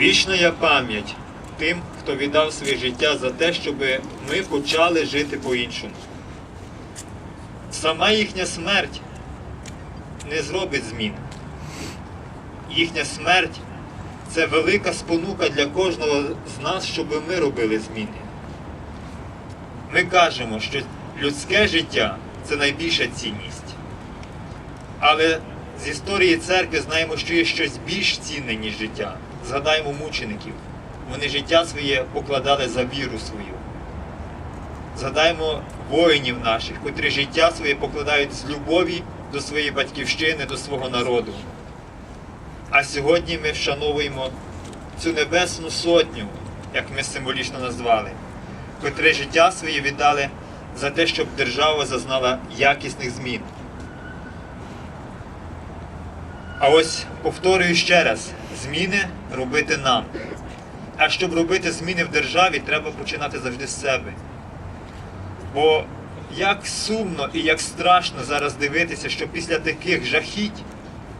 Вічна я пам'ять тим, хто віддав своє життя за те, щоб ми почали жити по-іншому. Сама їхня смерть не зробить змін. Їхня смерть це велика спонука для кожного з нас, щоб ми робили зміни. Ми кажемо, що людське життя це найбільша цінність. Але з історії церкви знаємо, що є щось більш цінне, ніж життя. Згадаємо мучеників. Вони життя своє покладали за віру свою. Згадаємо воїнів наших, котрі життя своє покладають з любові до своєї батьківщини, до свого народу. А сьогодні ми вшановуємо цю небесну сотню, як ми символічно назвали, котрі життя своє віддали за те, щоб держава зазнала якісних змін. А ось повторюю ще раз: зміни робити нам. А щоб робити зміни в державі, треба починати завжди з себе. Бо як сумно і як страшно зараз дивитися, що після таких жахіть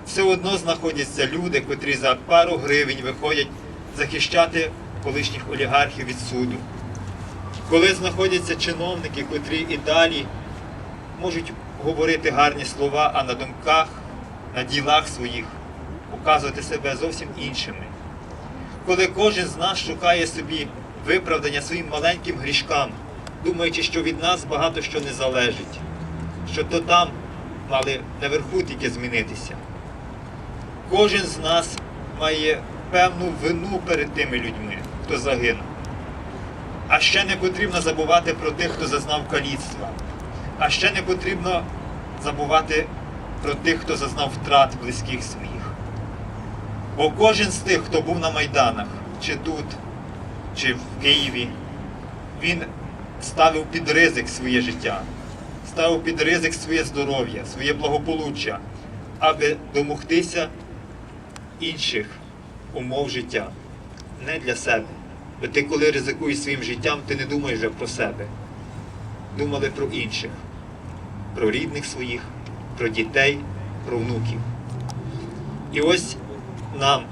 все одно знаходяться люди, котрі за пару гривень виходять захищати колишніх олігархів від суду. Коли знаходяться чиновники, котрі і далі можуть говорити гарні слова, а на думках, на ділах своїх показувати себе зовсім іншими. Коли кожен з нас шукає собі виправдання своїм маленьким грішкам, думаючи, що від нас багато що не залежить, що то там мали наверху тільки змінитися. Кожен з нас має певну вину перед тими людьми, хто загинув. А ще не потрібно забувати про тих, хто зазнав каліцтва. А ще не потрібно забувати про тих, хто зазнав втрат близьких своїх. Бо кожен з тих, хто був на Майданах, чи тут, чи в Києві, він ставив під ризик своє життя, ставив під ризик своє здоров'я, своє благополуччя, аби домогтися інших умов життя, не для себе. Бо ти, коли ризикуєш своїм життям, ти не думаєш вже про себе. Думали про інших, про рідних своїх, про дітей, про внуків. І ось нам.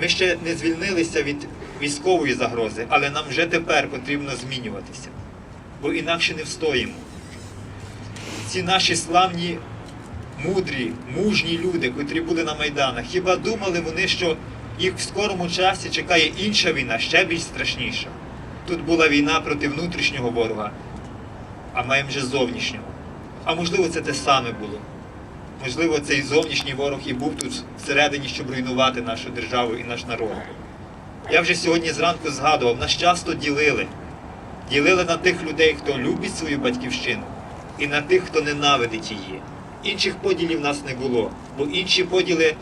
Ми ще не звільнилися від військової загрози, але нам вже тепер потрібно змінюватися, бо інакше не встоїмо. Ці наші славні, мудрі, мужні люди, котрі були на Майданах, хіба думали вони, що їх в скорому часі чекає інша війна, ще більш страшніша. Тут була війна проти внутрішнього ворога, а маємо вже зовнішнього. А можливо, це те саме було. Можливо, цей зовнішній ворог і був тут всередині, щоб руйнувати нашу державу і наш народ. Я вже сьогодні зранку згадував, нас часто ділили. Ділили на тих людей, хто любить свою батьківщину, і на тих, хто ненавидить її. Інших поділів нас не було, бо інші поділи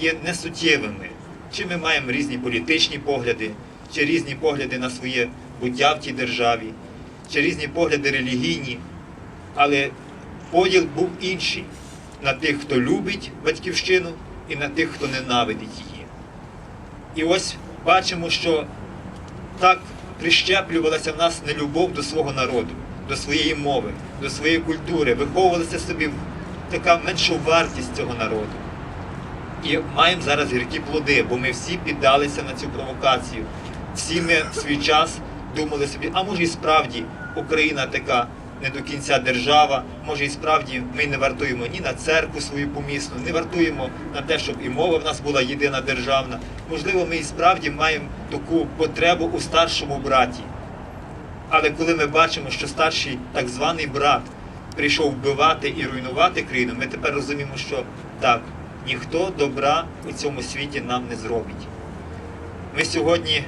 є несуттєвими. Чи ми маємо різні політичні погляди, чи різні погляди на своє буття в тій державі, чи різні погляди релігійні. Але поділ був інший на тих, хто любить батьківщину, і на тих, хто ненавидить її. І ось бачимо, що так прищеплювалася в нас нелюбов до свого народу, до своєї мови, до своєї культури, виховувалася собі така меншовартість цього народу. І маємо зараз гіркі плоди, бо ми всі піддалися на цю провокацію. Всі ми в свій час думали собі, а може і справді Україна така не до кінця держава, може і справді ми не вартуємо ні на церкву свою помісну, не вартуємо на те, щоб і мова в нас була єдина державна. Можливо, ми і справді маємо таку потребу у старшому браті. Але коли ми бачимо, що старший так званий брат прийшов вбивати і руйнувати країну, ми тепер розуміємо, що так, ніхто добра у цьому світі нам не зробить. Ми сьогодні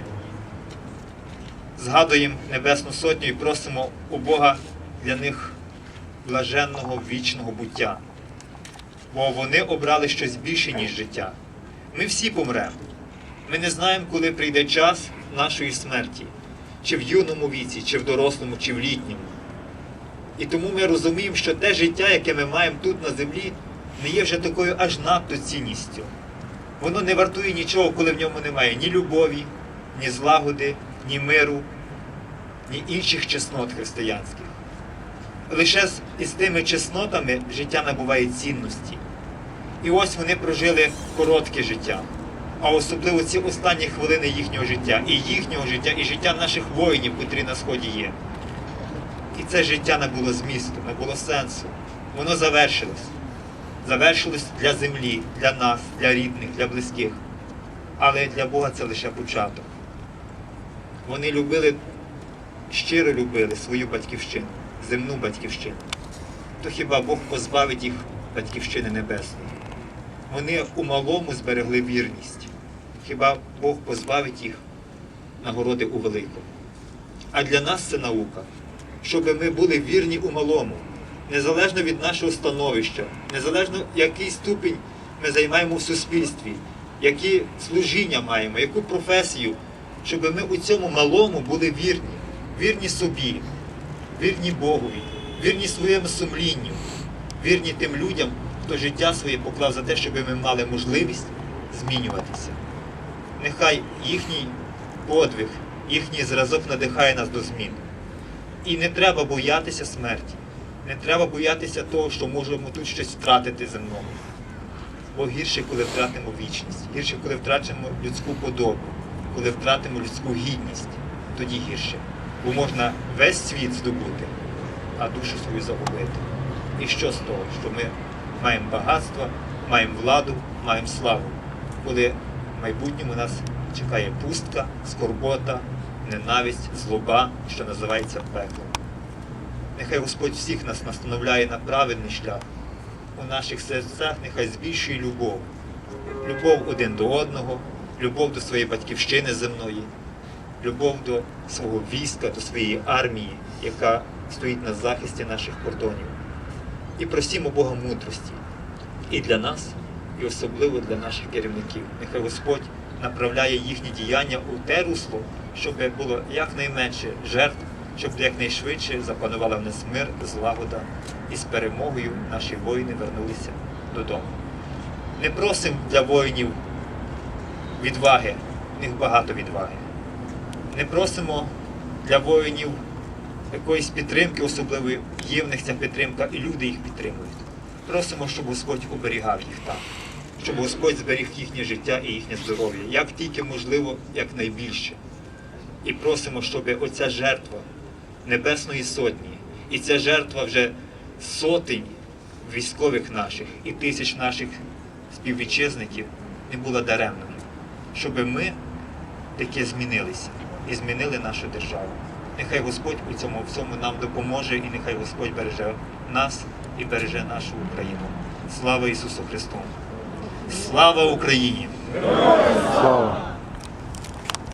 згадуємо Небесну Сотню і просимо у Бога для них блаженного вічного буття. Бо вони обрали щось більше, ніж життя. Ми всі помремо. Ми не знаємо, коли прийде час нашої смерті, чи в юному віці, чи в дорослому, чи в літньому. І тому ми розуміємо, що те життя, яке ми маємо тут на землі, не є вже такою аж надто цінністю. Воно не вартує нічого, коли в ньому немає ні любові, ні злагоди, ні миру, ні інших чеснот християнських. Лише з, із тими чеснотами життя набуває цінності. І ось вони прожили коротке життя. а особливо ці останні хвилини їхнього життя, і їхнього життя, і життя наших воїнів, котрі на сході є. І це життя не було змісту, не було сенсу. Воно завершилось. Завершилось для землі, для нас, для рідних, для близьких. Але для Бога це лише початок. Вони любили, щиро любили свою батьківщину, земну батьківщину. То хіба Бог позбавить їх батьківщини небесної? Вони у малому зберегли вірність. Хіба Бог позбавить їх нагороди у великому? А для нас це наука, щоб ми були вірні у малому, незалежно від нашого становища, незалежно який ступінь ми займаємо в суспільстві, які служіння маємо, яку професію, щоб ми у цьому малому були вірні, вірні собі, вірні Богові, вірні своєму сумлінню, вірні тим людям, хто життя своє поклав за те, щоб ми мали можливість змінюватися. Нехай їхній подвиг, їхній зразок надихає нас до змін. І не треба боятися смерті, не треба боятися того, що можемо тут щось втратити земного. Бо гірше, коли втратимо вічність, гірше, коли втратимо людську подобу, коли втратимо людську гідність, тоді гірше. Бо можна весь світ здобути, а душу свою загубити. І що з того, що ми маємо багатство, маємо владу, маємо славу, коли в майбутньому нас чекає пустка, скорбота, ненависть, злоба, що називається пеклом. Нехай Господь всіх нас настановляє на правильний шлях. У наших серцях нехай збільшує любов. Любов один до одного, любов до своєї батьківщини земної, любов до свого війська, до своєї армії, яка стоїть на захисті наших кордонів. І просімо Бога мудрості і для нас, і особливо для наших керівників. Нехай Господь направляє їхні діяння у те русло, щоб було якнайменше жертв, щоб якнайшвидше запанувала в нас мир, злагода, і з перемогою наші воїни вернулися додому. Не просимо для воїнів відваги, в них багато відваги. Не просимо для воїнів якоїсь підтримки особливої, є в них ця підтримка, і люди їх підтримують. Просимо, щоб Господь оберігав їх там, щоб Господь зберіг їхнє життя і їхнє здоров'я, як тільки можливо, якнайбільше. І просимо, щоб оця жертва Небесної Сотні, і ця жертва вже сотень військових наших і тисяч наших співвітчизників не була даремною, щоб ми таки змінилися і змінили нашу державу. Нехай Господь у цьому всьому нам допоможе, і нехай Господь береже нас і береже нашу Україну. Слава Ісусу Христу! Слава Україні! Слава